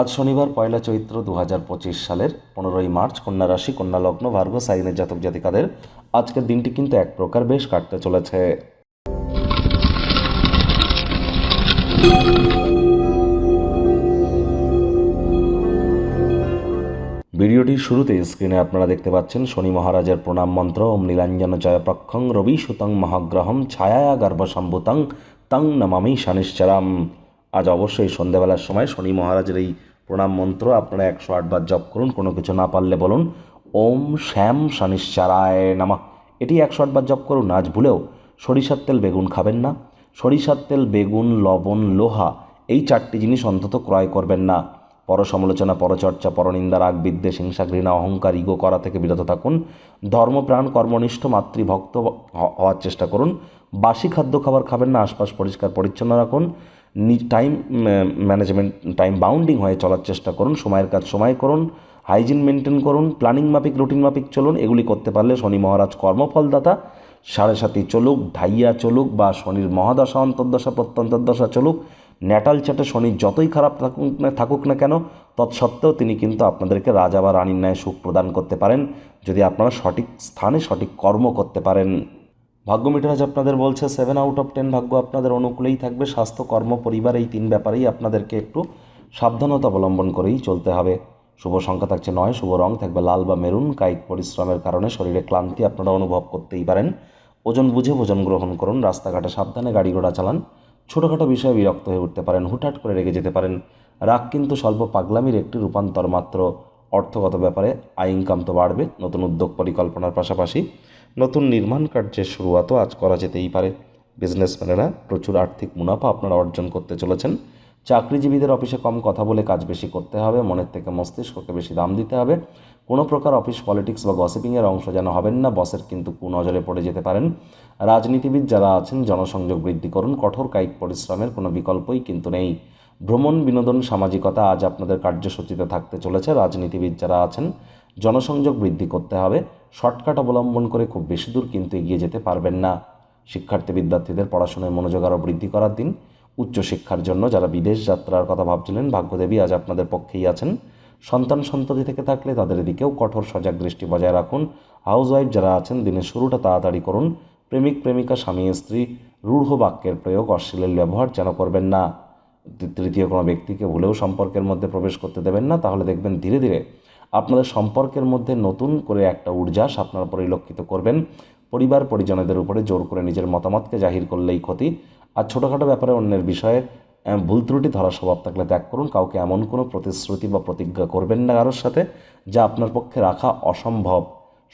আজ শনিবার পয়লা চৈত্র দু হাজার পঁচিশ সালের পনেরোই মার্চ কন্যা রাশি, কন্যা লগ্ন, ভার্গ, সাইনের জাতক জাতিকাদের আজকের দিনটি কিন্তু এক প্রকার বেশ কাটতে চলেছে। ভিডিওটির শুরুতে স্ক্রিনে আপনারা দেখতে পাচ্ছেন শনি মহারাজের প্রণাম মন্ত্র, ওম নীলাঞ্জন জয়প্রক্ষং রবি সুতং মহাগ্রহম ছায়া গর্ভসম্ভুতং তং নমামি শনিশ্চরাম। আজ অবশ্যই সন্ধ্যাবেলার সময় শনি মহারাজের এই প্রণাম মন্ত্র, আপনারা একশো আটবার জপ করুন, কোনো কিছু না পারলে বলুন, ওম শ্যাম শনিশ্চরায় নামা। এটি একশো আটবার জপ করুন, আজ ভুলেও সরিষার তেল বেগুন খাবেন না। সরিষার তেল, বেগুন, লবণ, লোহা, এই চারটি জিনিস অন্তত ক্রয় করবেন না। পরসমালোচনা, পরচর্চা, পরনিন্দা, রাগ, বিদ্বেষ, হিংসা, ঘৃণা, অহংকার, ইগো করা থেকে বিরত থাকুন। ধর্মপ্রাণ, কর্মনিষ্ঠ, মাতৃভক্ত হওয়ার চেষ্টা করুন। বাসি খাদ্য খাবার খাবেন না, আশপাশ পরিষ্কার পরিচ্ছন্ন রাখুন। টাইম ম্যানেজমেন্ট টাইম বাউন্ডিং হয়ে চলার চেষ্টা করুন, সময়ের কাজ সময় করুন হাইজিন মেনটেন করুন প্ল্যানিং মাফিক রুটিন মাফিক চলুন, এগুলি করতে পারলে শনি মহারাজ কর্মফলদাতা। সাড়ে সাতি চলুক, ঢাইয়া চলুক বা শনির মহাদশা, অন্তর্দশা, প্রত্যন্তর্দশা চলুক ন্যাটাল চাটে শনি যতই খারাপ থাকুক না থাকুক না কেন, তৎসত্ত্বেও তিনি কিন্তু আপনাদেরকে রাজা বা রানীর ন্যায় সুখ প্রদান করতে পারেন। যদি আপনারা সঠিক স্থানে সঠিক কর্ম করতে পারেন। ভাগ্য মিটারাজ আপনাদের বলছে সেভেন আউট অফ টেন ভাগ্য আপনাদের অনুকূলেই থাকবে। স্বাস্থ্য, কর্ম, পরিবার এই তিন ব্যাপারেই আপনাদেরকে একটু সাবধানতা অবলম্বন করেই চলতে হবে। শুভ সংখ্যা থাকছে নয়, শুভ রং থাকবে লাল বা মেরুন। কায়িক পরিশ্রমের কারণে শরীরে ক্লান্তি আপনারা অনুভব করতেই পারেন। ওজন বুঝে ভোজন গ্রহণ করুন, রাস্তাঘাটে সাবধানে গাড়ি ঘোড়া চালান। ছোটোখাটো বিষয়ে বিরক্ত হয়ে উঠতে পারেন, হুটহাট করে রেগে যেতে পারেন। রাগ কিন্তু স্বল্প পাগলামির একটি রূপান্তর মাত্র। অর্থগত ব্যাপারে আয় ইনকাম তো বাড়বে, নতুন উদ্যোগ পরিকল্পনার পাশাপাশি। নতুন নির্মাণ কার্যের শুরুয়াতও আজ করা যেতেই পারে। বিজনেসম্যানেরা প্রচুর আর্থিক মুনাফা আপনারা অর্জন করতে চলেছেন। চাকরিজীবীদের অফিসে কম কথা বলে কাজ বেশি করতে হবে, মনের থেকে মস্তিষ্ককে বেশি দাম দিতে হবে। কোনো প্রকার অফিস পলিটিক্স বা গসিপিংয়ের অংশ যেন হবেন না, বসের কিন্তু কুনজরে পড়ে যেতে পারেন। রাজনীতিবিদ যারা আছেন, জনসংযোগ বৃদ্ধি করুন, কঠোর কায়িক পরিশ্রমের কোনো বিকল্পই কিন্তু নেই। ভ্রমণ, বিনোদন, সামাজিকতা আজ আপনাদের কার্যসূচিতে থাকতে চলেছে। রাজনীতিবিদ যারা আছেন, জনসংযোগ বৃদ্ধি করতে হবে। শর্টকাট অবলম্বন করে খুব বেশি দূর কিন্তু এগিয়ে যেতে পারবেন না। শিক্ষার্থী বিদ্যার্থীদের পড়াশোনায় মনোযোগ আরও বৃদ্ধি করার দিন। উচ্চশিক্ষার জন্য যারা বিদেশ যাত্রার কথা ভাবছিলেন, ভাগ্যদেবী আজ আপনাদের পক্ষেই আছেন। সন্তান সন্ততি থেকে থাকলে তাদের দিকেও কঠোর সজাগ দৃষ্টি বজায় রাখুন। হাউসওয়াইফ যারা আছেন, দিনের শুরুটা তাড়াতাড়ি করুন। প্রেমিক, প্রেমিকা, স্বামী, স্ত্রী, রূঢ় বাক্যের প্রয়োগ, অশ্লীল ব্যবহার যেন করবেন না। তৃতীয় কোনো ব্যক্তিকে ভুলেও সম্পর্কের মধ্যে প্রবেশ করতে দেবেন না, তাহলে দেখবেন ধীরে ধীরে আপনাদের সম্পর্কের মধ্যে নতুন করে একটা উর্জাস আপনারা পরিলক্ষিত করবেন। পরিবার পরিজনদের উপরে জোর করে নিজের মতামতকে জাহির করলেই ক্ষতি। আর ছোটোখাটো ব্যাপারে অন্যের বিষয়ে ভুল ত্রুটি ধরার স্বভাব থাকলে ত্যাগ করুন। কাউকে এমন কোনো প্রতিশ্রুতি বা প্রতিজ্ঞা করবেন না কারোর সাথে, যা আপনার পক্ষে রাখা অসম্ভব।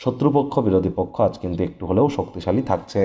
শত্রুপক্ষ, বিরোধী পক্ষ আজ কিন্তু একটু হলেও শক্তিশালী থাকছে।